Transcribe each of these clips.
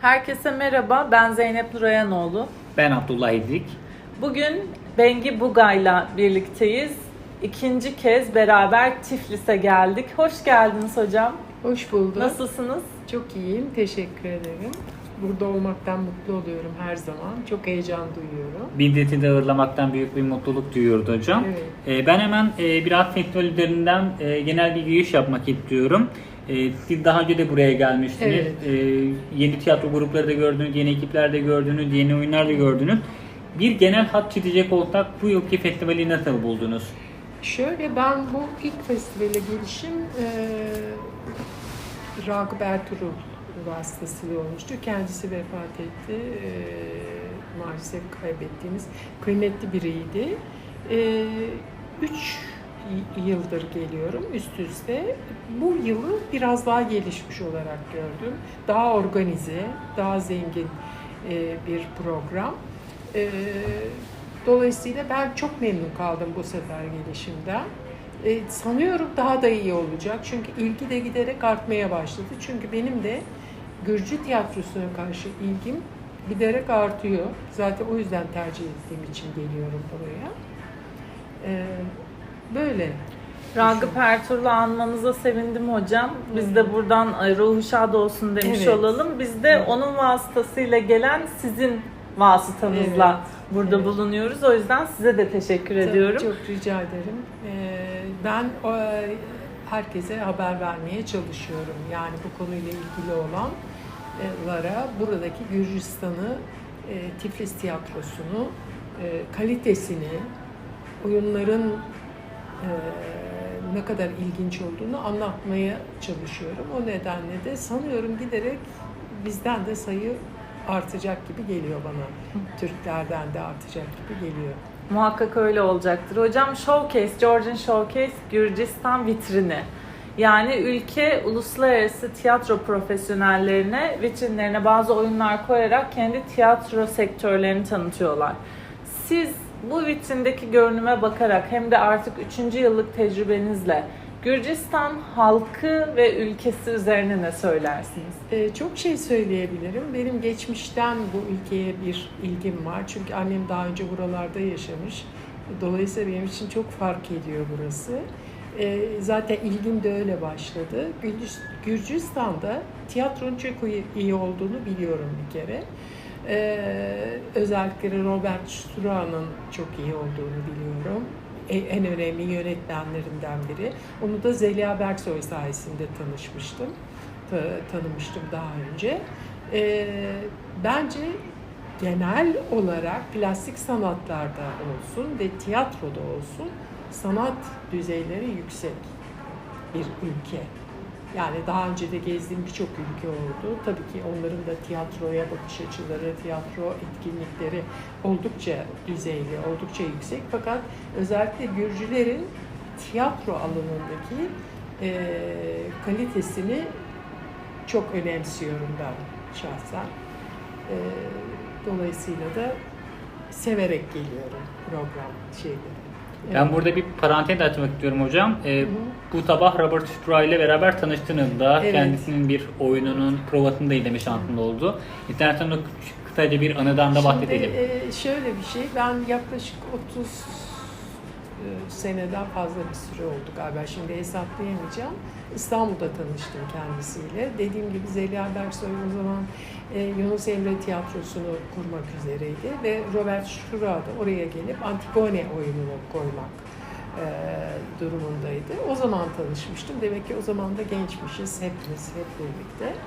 Herkese merhaba, ben Zeynep Nurayanoğlu. Ben Abdullah İdrik. Bugün Bengi Bugay'la birlikteyiz. İkinci kez beraber Tiflis'e geldik. Hoş geldiniz hocam. Hoş bulduk. Nasılsınız? Çok iyiyim. Teşekkür ederim. Burada olmaktan mutlu oluyorum her zaman. Çok heyecan duyuyorum. Bildet'i de ağırlamaktan büyük bir mutluluk duyuyordu hocam. Evet. Ee, ben hemen e, bir at festival üzerinden e, genel bir giriş yapmak istiyorum. E, siz daha önce de buraya gelmiştiniz. Evet. E, yeni tiyatro grupları da gördünüz, yeni ekipler de gördünüz, yeni oyunlar da gördünüz. Bir genel hat çizecek olsak bu yılki festivali nasıl buldunuz? Şöyle ben bu ilk festivale gelişim e, Ragıp Ertuğrul vasıtasıyla olmuştu. Kendisi vefat etti. E, maalesef kaybettiğimiz kıymetli biriydi. E, üç yıldır geliyorum üst üste. Bu yılı biraz daha gelişmiş olarak gördüm. Daha organize, daha zengin e, bir program. E, Dolayısıyla ben çok memnun kaldım bu sefer gelişimden. E, sanıyorum daha da iyi olacak. Çünkü ilgi de giderek artmaya başladı. Çünkü benim de Gürcü tiyatrosuna karşı ilgim giderek artıyor. Zaten o yüzden tercih ettiğim için geliyorum buraya. E, böyle. Ragıp Ertuğrul'u anmanıza sevindim hocam. Biz de buradan ruhu şad olsun demiş Evet. olalım. Biz de onun vasıtasıyla gelen sizin vasıtanızla Evet, burada evet. bulunuyoruz. O yüzden size de teşekkür ediyorum. Çok rica ederim. E, ben herkese haber vermeye çalışıyorum. Yani bu konuyla ilgili olanlara buradaki Gürcistan'ı, e, Tiflis tiyatrosunu, e, kalitesini, oyunların ne kadar ilginç olduğunu anlatmaya çalışıyorum. O nedenle de sanıyorum giderek bizden de sayı artacak gibi geliyor bana. Türklerden de artacak gibi geliyor. Muhakkak öyle olacaktır. Hocam Showcase, Georgian Showcase Gürcistan vitrini. Yani ülke uluslararası tiyatro profesyonellerine vitrinlerine bazı oyunlar koyarak kendi tiyatro sektörlerini tanıtıyorlar. Siz bu vitrindeki görünüme bakarak hem de artık 3. yıllık tecrübenizle Gürcistan halkı ve ülkesi üzerine ne söylersiniz? Ee, çok şey söyleyebilirim. Benim geçmişten bu ülkeye bir ilgim var. Çünkü annem daha önce buralarda yaşamış. Dolayısıyla benim için çok fark ediyor burası. Ee, zaten ilgim de öyle başladı. Gürcis- Gürcistan'da tiyatronun çok iyi olduğunu biliyorum bir kere. Ee, özellikle Robert Stura'nın çok iyi olduğunu biliyorum. E- En önemli yönetmenlerinden biri. Onu da Zeliha Berksoy sayesinde tanışmıştım ta- tanımıştım daha önce. Ee, bence genel olarak plastik sanatlarda olsun ve tiyatroda olsun sanat düzeyleri yüksek bir ülke. Yani daha önce de gezdiğim birçok ülke oldu. Tabii ki onların da tiyatroya bakış açıları, tiyatro etkinlikleri oldukça düzeyli, oldukça yüksek. Fakat özellikle Gürcülerin tiyatro alanındaki e, kalitesini çok önemsiyorum ben şahsen. E, dolayısıyla da severek geliyorum program şeyleri. Ben burada bir parantez açmak istiyorum hocam. Ee, bu sabah Robert Stura ile beraber tanıştığınızda Evet. kendisinin bir oyununun provasını da izleme şansım oldu. İstersen kısaca bir anıdan da bahsedelim. Şimdi e, şöyle bir şey, ben yaklaşık 30 e, seneden fazla bir süre oldu galiba. Şimdi hesaplayamayacağım. İstanbul'da tanıştım kendisiyle. Dediğim gibi Zeliha Berksoy o zaman e, Yunus Emre Tiyatrosu'nu kurmak üzereydi ve Robert Stura da oraya gelip Antigone oyununu koymak e, durumundaydı. O zaman tanışmıştım. Demek ki o zaman da gençmişiz hepimiz hep birlikte.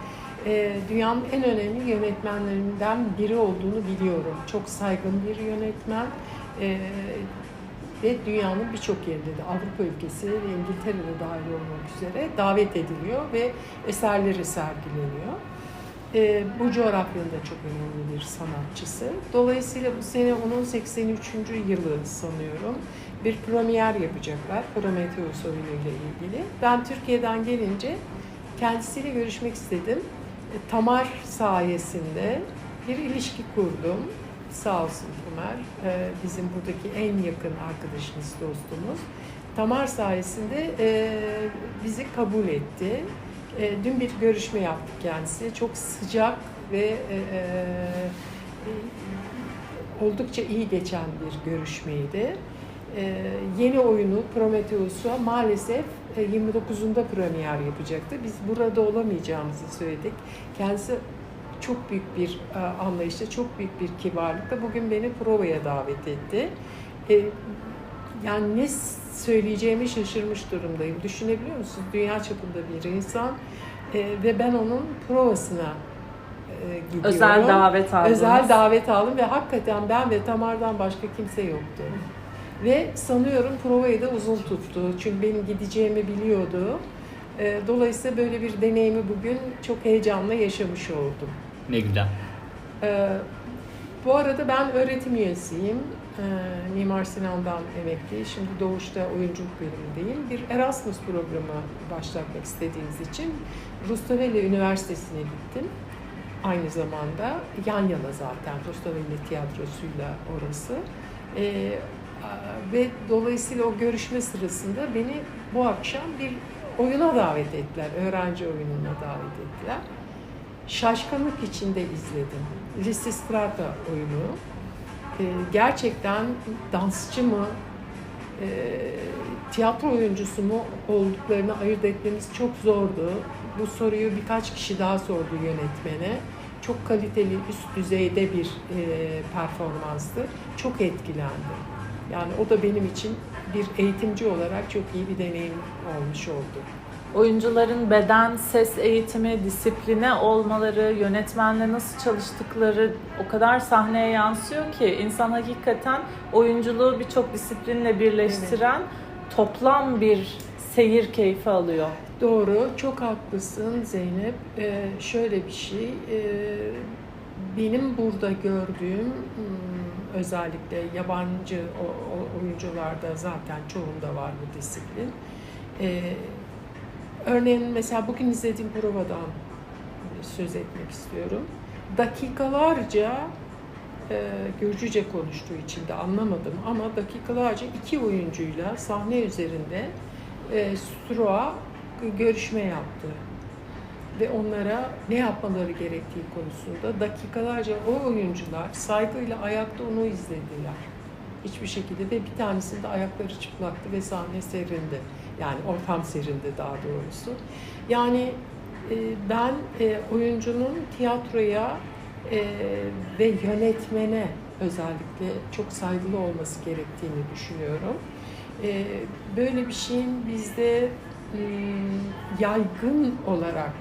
E, dünyanın en önemli yönetmenlerinden biri olduğunu biliyorum. Çok saygın bir yönetmen. Ve dünyanın birçok yerinde de Avrupa ülkesi ve İngiltere'de dahil olmak üzere davet ediliyor ve eserleri sergileniyor. E, bu coğrafyanın da çok önemli bir sanatçısı. Dolayısıyla bu sene onun 83. yılı sanıyorum. Bir premier yapacaklar Prometheus oyunuyla ilgili. Ben Türkiye'den gelince kendisiyle görüşmek istedim. E, Tamar sayesinde bir ilişki kurdum. Sağ olsun Tamer. E, bizim buradaki en yakın arkadaşımız, dostumuz. Tamar sayesinde e, bizi kabul etti. E, dün bir görüşme yaptık kendisi. Çok sıcak ve e, oldukça iyi geçen bir görüşmeydi. E, yeni oyunu Prometheus'a maalesef e, 29'unda premier yapacaktı. Biz burada olamayacağımızı söyledik. Kendisi çok büyük bir e, anlayışla, çok büyük bir kibarlıkla bugün beni provaya davet etti. E, yani ne söyleyeceğimi şaşırmış durumdayım. Düşünebiliyor musunuz? Dünya çapında bir insan e, ve ben onun provasına gidiyorum. Özel davet aldınız. Özel davet aldım ve hakikaten ben ve Tamar'dan başka kimse yoktu. Ve sanıyorum provayı da uzun tuttu. Çünkü benim gideceğimi biliyordu. Dolayısıyla böyle bir deneyimi bugün çok heyecanla yaşamış oldum. Ne güzel. Ee, bu arada ben öğretim üyesiyim. Ee, Mimar Sinan'dan emekli. Şimdi Doğuş'ta oyunculuk bölümündeyim. Bir Erasmus programı başlatmak istediğimiz için Rustaveli Üniversitesi'ne gittim. Aynı zamanda yan yana zaten Rustaveli tiyatrosuyla orası. Ee, ve dolayısıyla o görüşme sırasında beni bu akşam bir oyuna davet ettiler. Öğrenci oyununa davet ettiler şaşkınlık içinde izledim. Lysistrata oyunu. Ee, gerçekten dansçı mı, e, tiyatro oyuncusu mu olduklarını ayırt etmemiz çok zordu. Bu soruyu birkaç kişi daha sordu yönetmene. Çok kaliteli, üst düzeyde bir e, performanstı. Çok etkilendim. Yani o da benim için bir eğitimci olarak çok iyi bir deneyim olmuş oldu. Oyuncuların beden, ses eğitimi, disipline olmaları, yönetmenle nasıl çalıştıkları o kadar sahneye yansıyor ki insan hakikaten oyunculuğu birçok disiplinle birleştiren toplam bir seyir keyfi alıyor. Doğru, çok haklısın Zeynep. Ee, şöyle bir şey, e, benim burada gördüğüm hmm, özellikle yabancı oyuncularda zaten çoğunda var bu disiplin. Ee, örneğin mesela bugün izlediğim provadan söz etmek istiyorum. Dakikalarca e, Gürcüce konuştuğu için de anlamadım ama dakikalarca iki oyuncuyla sahne üzerinde e, Stroa görüşme yaptı. Ve onlara ne yapmaları gerektiği konusunda dakikalarca o oyuncular saygıyla ayakta onu izlediler. Hiçbir şekilde ve bir tanesinde ayakları çıplaktı ve sahne serindi. Yani ortam serindi daha doğrusu. Yani e, ben e, oyuncunun tiyatroya e, ve yönetmene özellikle çok saygılı olması gerektiğini düşünüyorum. E, böyle bir şeyin bizde hmm, yaygın olarak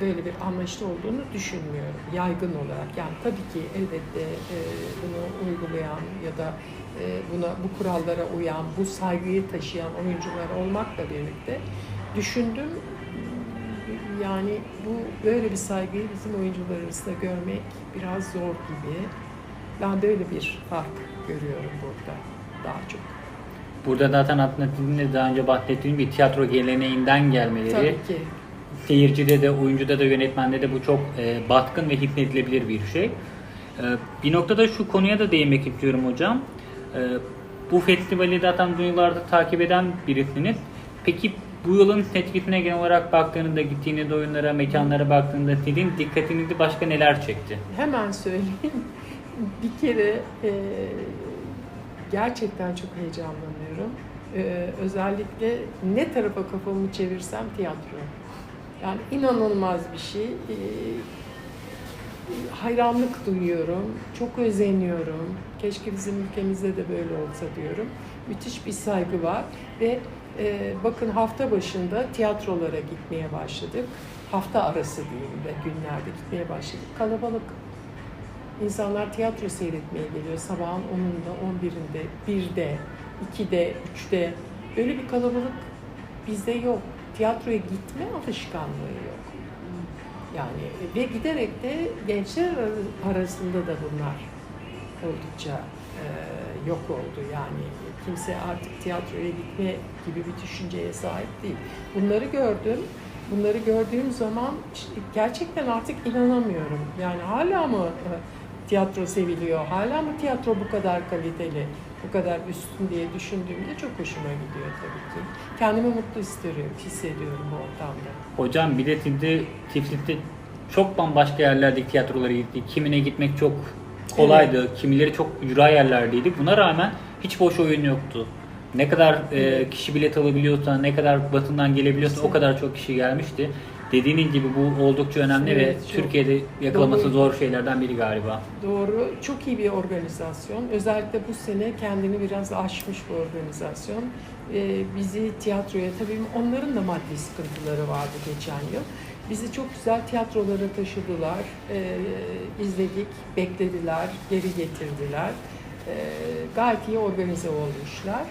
böyle bir anlayışlı olduğunu düşünmüyorum. Yaygın olarak. Yani tabii ki elbette e, bunu uygulayan ya da e, buna bu kurallara uyan, bu saygıyı taşıyan oyuncular olmakla birlikte düşündüm. Yani bu böyle bir saygıyı bizim oyuncular arasında görmek biraz zor gibi. Ben de öyle bir fark görüyorum burada daha çok. Burada zaten Atletizm'in de daha önce bahsettiğim bir tiyatro geleneğinden gelmeleri. Tabii ki. Seyircide de, oyuncuda da, yönetmende de bu çok e, batkın ve hissedilebilir bir şey. E, bir noktada şu konuya da değinmek istiyorum hocam. E, bu festivali zaten bu yıllarda takip eden birisiniz. Peki bu yılın seçkisine genel olarak baktığınızda, gittiğiniz oyunlara, mekanlara baktığında sizin dikkatinizi başka neler çekti? Hemen söyleyeyim. Bir kere e, gerçekten çok heyecanlanıyorum. E, özellikle ne tarafa kafamı çevirsem tiyatro. Yani inanılmaz bir şey. E, hayranlık duyuyorum. Çok özeniyorum. Keşke bizim ülkemizde de böyle olsa diyorum. Müthiş bir saygı var ve e, bakın hafta başında tiyatrolara gitmeye başladık. Hafta arası diyeyim ve günlerde gitmeye başladık. Kalabalık. İnsanlar tiyatro seyretmeye geliyor sabahın 10'unda, 11'inde, 1'de, 2'de, 3'de. Böyle bir kalabalık bizde yok. Tiyatroya gitme alışkanlığı yok. Yani ve giderek de gençler ar- arasında da bunlar oldukça e, yok oldu. Yani kimse artık tiyatroya gitme gibi bir düşünceye sahip değil. Bunları gördüm. Bunları gördüğüm zaman gerçekten artık inanamıyorum. Yani hala mı e, tiyatro seviliyor? Hala mı tiyatro bu kadar kaliteli? bu kadar üstün diye düşündüğümde çok hoşuma gidiyor tabii ki. Kendimi mutlu hissediyorum, hissediyorum bu ortamda. Hocam bir de Tifli, Tiflis'te çok bambaşka yerlerdeki tiyatrolara gittik. Kimine gitmek çok kolaydı. Kimileri çok ücra yerlerdeydi. Buna rağmen hiç boş oyun yoktu. Ne kadar e, kişi bilet alabiliyorsa, ne kadar batından gelebiliyorsa o kadar çok kişi gelmişti. Dediğiniz gibi bu oldukça önemli Evet, ve çok Türkiye'de yakalaması doğru. zor şeylerden biri galiba. Doğru, çok iyi bir organizasyon. Özellikle bu sene kendini biraz aşmış bu organizasyon. Ee, bizi tiyatroya, tabii onların da maddi sıkıntıları vardı geçen yıl. Bizi çok güzel tiyatrolara taşıdılar, ee, izledik, beklediler, geri getirdiler. Ee, gayet iyi organize olmuşlar.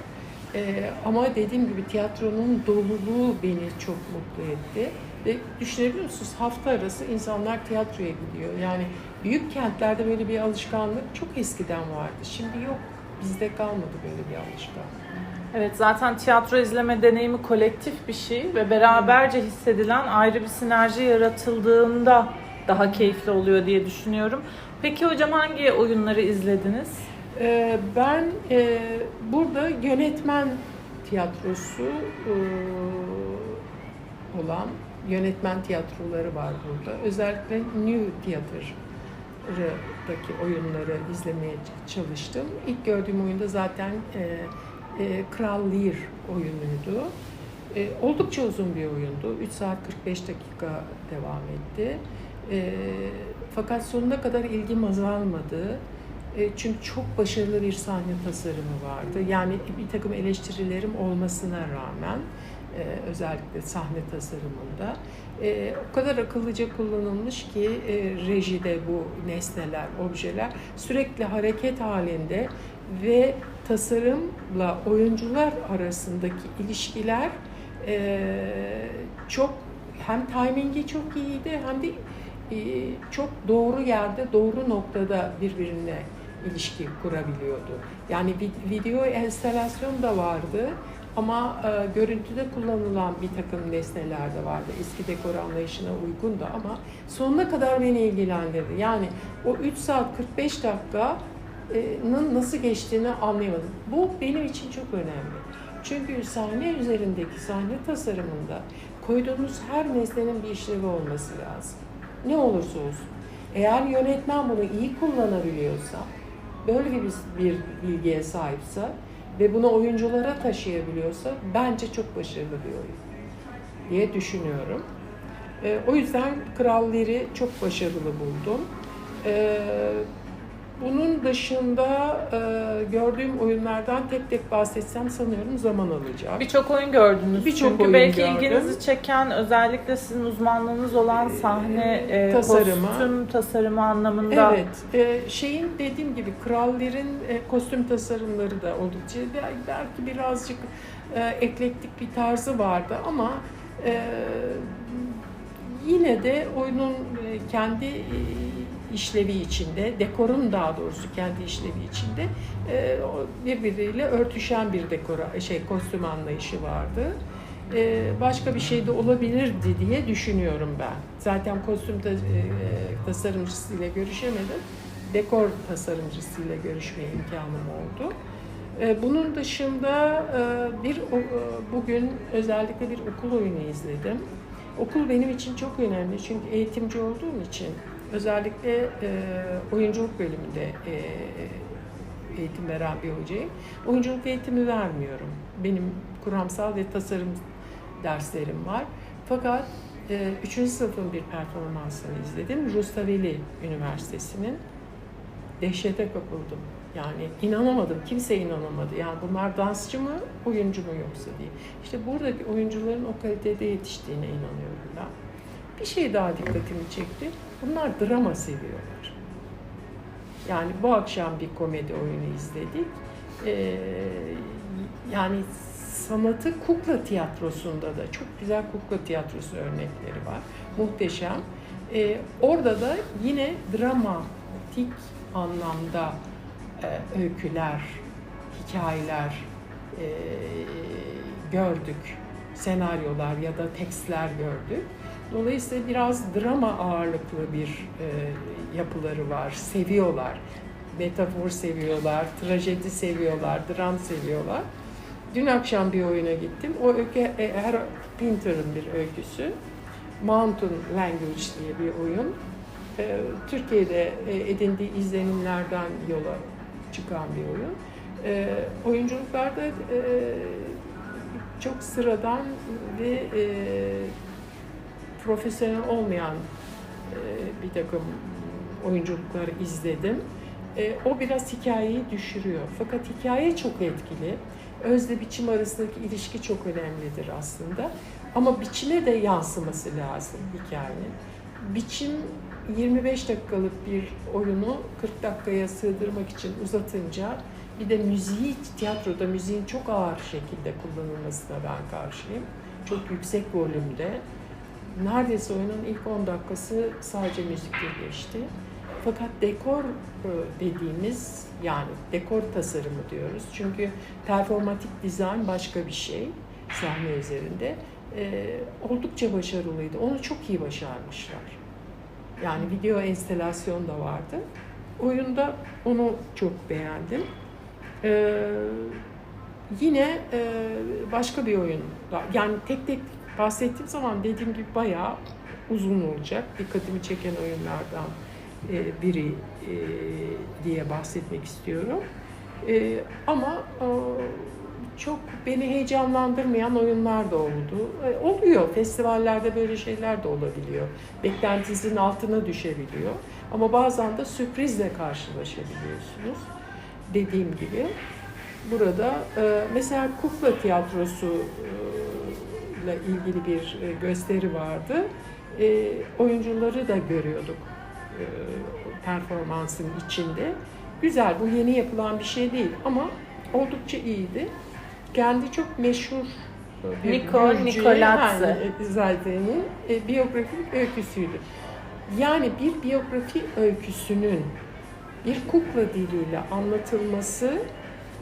Ee, ama dediğim gibi tiyatronun doluluğu beni çok mutlu etti. Ve düşünebiliyor musunuz hafta arası insanlar tiyatroya gidiyor. Yani büyük kentlerde böyle bir alışkanlık çok eskiden vardı. Şimdi yok. Bizde kalmadı böyle bir alışkanlık. Evet zaten tiyatro izleme deneyimi kolektif bir şey ve beraberce hissedilen ayrı bir sinerji yaratıldığında daha keyifli oluyor diye düşünüyorum. Peki hocam hangi oyunları izlediniz? Ee, ben e, burada yönetmen tiyatrosu e, olan yönetmen tiyatroları var burada. Özellikle New Theater'daki oyunları izlemeye çalıştım. İlk gördüğüm oyunda zaten e, e, Kral Lear oyunuydu. E, oldukça uzun bir oyundu. 3 saat 45 dakika devam etti. E, fakat sonuna kadar ilgim azalmadı. E, çünkü çok başarılı bir sahne tasarımı vardı. Yani bir takım eleştirilerim olmasına rağmen e, özellikle sahne tasarımında e, o kadar akıllıca kullanılmış ki e, rejide bu nesneler, objeler sürekli hareket halinde ve tasarımla oyuncular arasındaki ilişkiler e, çok hem timingi çok iyiydi hem de e, çok doğru yerde, doğru noktada birbirine ilişki kurabiliyordu. Yani vid- video enstalasyon da vardı ama e, görüntüde kullanılan bir takım nesneler de vardı. Eski dekor anlayışına uygun da ama sonuna kadar beni ilgilendirdi. Yani o 3 saat 45 dakikanın nasıl geçtiğini anlayamadım. Bu benim için çok önemli. Çünkü sahne üzerindeki sahne tasarımında koyduğunuz her nesnenin bir işlevi olması lazım. Ne olursa olsun. Eğer yönetmen bunu iyi kullanabiliyorsa, böyle bir, bir bilgiye sahipse ve bunu oyunculara taşıyabiliyorsa bence çok başarılı bir oyun diye düşünüyorum. Ee, o yüzden Kralleri çok başarılı buldum. Ee, bunun dışında e, gördüğüm oyunlardan tek tek bahsetsem sanıyorum zaman alacak. Birçok oyun gördünüz. Birçok Çünkü belki gördüm. ilginizi çeken özellikle sizin uzmanlığınız olan sahne e, tasarımı. kostüm tasarımı anlamında Evet, e, şeyin dediğim gibi krallerin e, kostüm tasarımları da oldukça bel- belki birazcık e, eklektik bir tarzı vardı ama e, yine de oyunun e, kendi e, işlevi içinde, dekorun daha doğrusu kendi işlevi içinde e, birbiriyle örtüşen bir dekora, şey kostüm anlayışı vardı. E, başka bir şey de olabilirdi diye düşünüyorum ben. Zaten kostüm ta- e, tasarımcısıyla görüşemedim. Dekor tasarımcısıyla görüşme imkanım oldu. E, Bunun dışında e, bir e, bugün özellikle bir okul oyunu izledim. Okul benim için çok önemli çünkü eğitimci olduğum için özellikle e, oyunculuk bölümünde e, eğitim veren bir hocayım. Oyunculuk eğitimi vermiyorum. Benim kuramsal ve tasarım derslerim var. Fakat e, 3. sınıfın bir performansını izledim. Rustaveli Üniversitesi'nin. Dehşete kapıldım. Yani inanamadım. Kimse inanamadı. Yani bunlar dansçı mı, oyuncu mu yoksa diye. İşte buradaki oyuncuların o kalitede yetiştiğine inanıyorum ben. Bir şey daha dikkatimi çekti. Bunlar drama seviyorlar. Yani bu akşam bir komedi oyunu izledik. Ee, yani sanatı kukla tiyatrosunda da çok güzel kukla tiyatrosu örnekleri var. Muhteşem. Ee, orada da yine dramatik anlamda e, öyküler, hikayeler e, gördük. Senaryolar ya da tekstler gördük. Dolayısıyla biraz drama ağırlıklı bir e, yapıları var, seviyorlar. metafor seviyorlar, trajedi seviyorlar, dram seviyorlar. Dün akşam bir oyuna gittim. O öykü e, her Pinter'ın bir öyküsü. Mountain Language diye bir oyun. E, Türkiye'de e, edindiği izlenimlerden yola çıkan bir oyun. E, oyunculuklarda e, çok sıradan ve e, profesyonel olmayan e, bir takım oyunculukları izledim. E, o biraz hikayeyi düşürüyor. Fakat hikaye çok etkili. Özle biçim arasındaki ilişki çok önemlidir aslında. Ama biçime de yansıması lazım hikayenin. Biçim 25 dakikalık bir oyunu 40 dakikaya sığdırmak için uzatınca bir de müziği, tiyatroda müziğin çok ağır şekilde kullanılmasına ben karşıyım. Çok yüksek volümde. Neredeyse oyunun ilk 10 dakikası sadece müzikle geçti. Fakat dekor e, dediğimiz yani dekor tasarımı diyoruz. Çünkü performatik dizayn başka bir şey sahne üzerinde. E, oldukça başarılıydı. Onu çok iyi başarmışlar. Yani video enstelasyon da vardı. Oyunda onu çok beğendim. Ee, yine e, başka bir oyun. Yani tek tek bahsettiğim zaman dediğim gibi bayağı uzun olacak. Dikkatimi çeken oyunlardan e, biri e, diye bahsetmek istiyorum. E, ama çok beni heyecanlandırmayan oyunlar da oldu. Oluyor. Festivallerde böyle şeyler de olabiliyor. Beklentinizin altına düşebiliyor. Ama bazen de sürprizle karşılaşabiliyorsunuz. Dediğim gibi burada mesela kukla tiyatrosu ile ilgili bir e, gösteri vardı. E, oyuncuları da görüyorduk e, performansın içinde. Güzel, bu yeni yapılan bir şey değil ama oldukça iyiydi. Kendi çok meşhur yani, e, Zayden'in e, biyografik öyküsüydü. Yani bir biyografi öyküsünün bir kukla diliyle anlatılması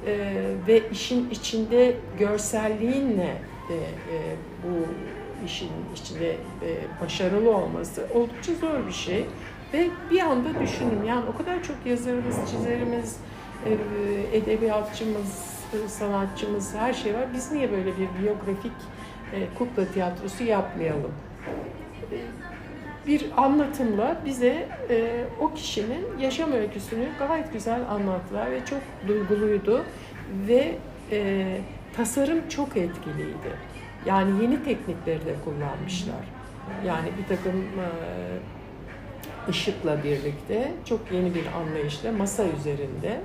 e, ve işin içinde görselliğinle e, e, bu işin içinde e, başarılı olması oldukça zor bir şey. Ve bir anda düşünün yani o kadar çok yazarımız, çizerimiz, e, edebiyatçımız, sanatçımız her şey var. Biz niye böyle bir biyografik e, kukla tiyatrosu yapmayalım? E, bir anlatımla bize e, o kişinin yaşam öyküsünü gayet güzel anlattılar ve çok duyguluydu ve e, tasarım çok etkiliydi. Yani yeni teknikleri de kullanmışlar. Yani bir takım e, ışıkla birlikte çok yeni bir anlayışla masa üzerinde.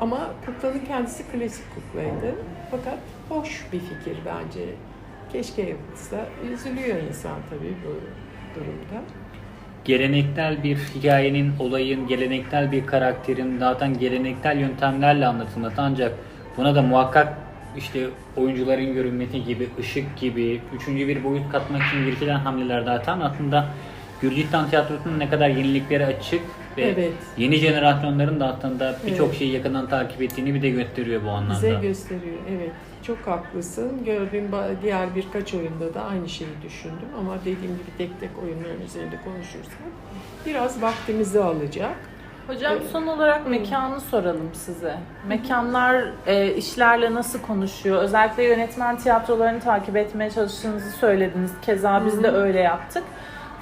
Ama kuklanın kendisi klasik kuklaydı. Fakat hoş bir fikir bence. Keşke yapılsa. Üzülüyor insan tabii bu durumda. Geleneksel bir hikayenin, olayın, geleneksel bir karakterin zaten geleneksel yöntemlerle anlatılması ancak buna da muhakkak işte oyuncuların görünmesi gibi, ışık gibi, üçüncü bir boyut katmak için girişilen hamleler zaten aslında Gürcistan tiyatrosunun ne kadar yeniliklere açık ve Evet. yeni jenerasyonların da aslında birçok Evet. şeyi yakından takip ettiğini bir de gösteriyor bu anlamda. Bize gösteriyor. Evet. Çok haklısın. Gördüğüm diğer birkaç oyunda da aynı şeyi düşündüm. Ama dediğim gibi tek tek oyunların üzerinde konuşursak biraz vaktimizi alacak. Hocam son olarak mekanı soralım size. Mekanlar e, işlerle nasıl konuşuyor? Özellikle yönetmen tiyatrolarını takip etmeye çalıştığınızı söylediniz. Keza biz de öyle yaptık.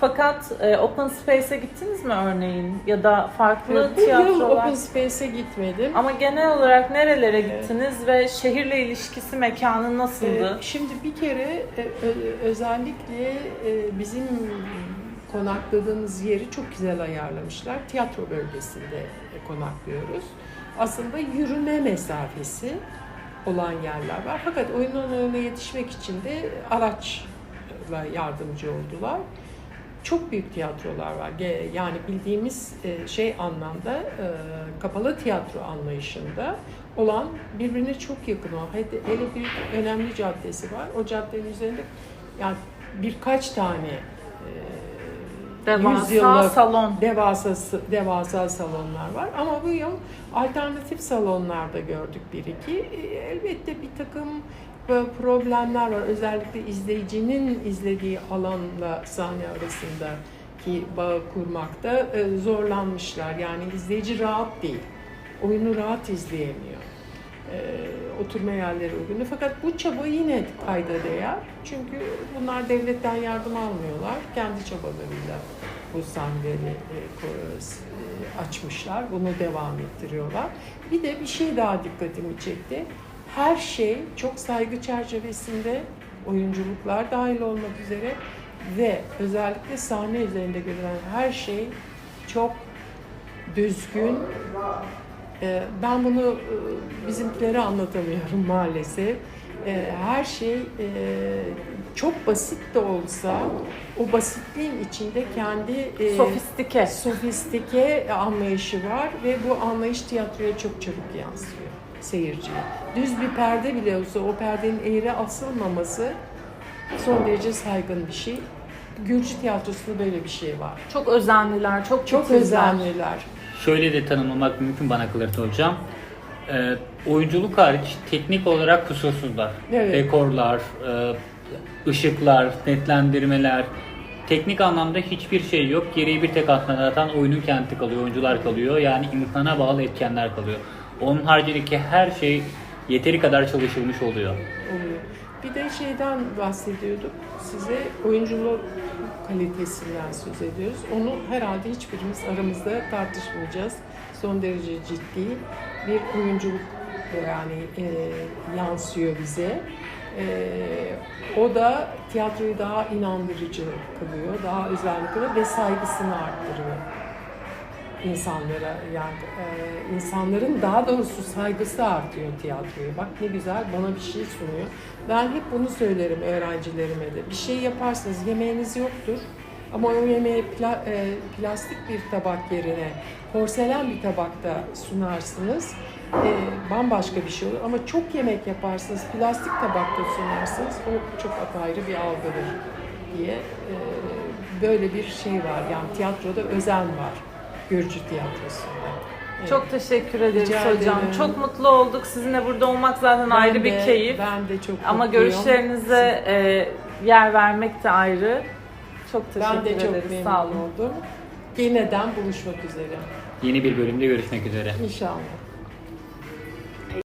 Fakat e, Open Space'e gittiniz mi örneğin? Ya da farklı Bu yıl tiyatrolar? Open Space'e gitmedim. Ama genel olarak nerelere gittiniz ve şehirle ilişkisi mekanın nasıldı? Ee, Şimdi bir kere e, ö- özellikle e, bizim konakladığımız yeri çok güzel ayarlamışlar. Tiyatro bölgesinde konaklıyoruz. Aslında yürüme mesafesi olan yerler var. Fakat oyun alanına yetişmek için de araçla yardımcı oldular. Çok büyük tiyatrolar var. Yani bildiğimiz e, şey anlamda e, kapalı tiyatro anlayışında olan birbirine çok yakın olan hele bir önemli caddesi var. O caddenin üzerinde yani birkaç tane e, Devasa yüzyıllık salon. devasa devasa salonlar var. Ama bu yıl alternatif salonlarda gördük bir iki. E, Elbette bir takım e, problemler var. Özellikle izleyicinin izlediği alanla sahne arasındaki bağı kurmakta e, zorlanmışlar. Yani izleyici rahat değil. oyunu rahat izleyemiyor. Oturma yerleri uygun. Fakat bu çaba yine kayda değer. Çünkü bunlar devletten yardım almıyorlar. Kendi çabalarıyla bu sahneleri e, e, açmışlar. Bunu devam ettiriyorlar. Bir de bir şey daha dikkatimi çekti. Her şey çok saygı çerçevesinde oyunculuklar dahil olmak üzere ve özellikle sahne üzerinde görülen her şey çok düzgün. Ee, Ben bunu e, bizimkilere anlatamıyorum maalesef. Her şey e, çok basit de olsa o basitliğin içinde kendi e, Sofistike. sofistike anlayışı var ve bu anlayış tiyatroya çok çabuk yansıyor seyirciye. Düz bir perde bile olsa o perdenin eğri asılmaması son derece saygın bir şey. Gürcü tiyatrosunda böyle bir şey var. Çok özenliler, çok Çok titizler. özenliler. Şöyle de tanımlamak mümkün bana kalırsa hocam. Ee, oyunculuk hariç teknik olarak kusursuzlar. Evet. Dekorlar, e, ışıklar, netlendirmeler, teknik anlamda hiçbir şey yok. Geriye bir tek atan oyunun kendi kalıyor, oyuncular kalıyor. Yani imkana bağlı etkenler kalıyor. Onun haricindeki her şey yeteri kadar çalışılmış oluyor. oluyor. Bir de şeyden bahsediyorduk size oyunculuk kalitesinden söz ediyoruz. Onu herhalde hiçbirimiz aramızda tartışmayacağız. Son derece ciddi bir oyunculuk yani e, yansıyor bize. E, o da tiyatroyu daha inandırıcı kılıyor, daha özel kılıyor ve saygısını arttırıyor insanlara yani e, insanların daha doğrusu saygısı artıyor tiyatroya. Bak ne güzel bana bir şey sunuyor. Ben hep bunu söylerim öğrencilerime de. Bir şey yaparsınız yemeğiniz yoktur. Ama o yemeği pla- e, plastik bir tabak yerine porselen bir tabakta sunarsınız. E, bambaşka bir şey olur. Ama çok yemek yaparsınız, plastik tabakta sunarsınız. O çok apayrı bir algıdır diye e, böyle bir şey var. Yani tiyatroda özen var. Gürcü tiyatrosunda. Evet. Çok teşekkür ederiz Rica hocam. ederim. Çok mutlu olduk. Sizinle burada olmak zaten Ben ayrı bir de- keyif. Ben de çok Ama mutluyum. görüşlerinize e, yer vermek de ayrı. Çok teşekkür ben de çok ederiz. memnun Sağ olun. oldum. Yeniden buluşmak üzere. Yeni bir bölümde görüşmek üzere. İnşallah.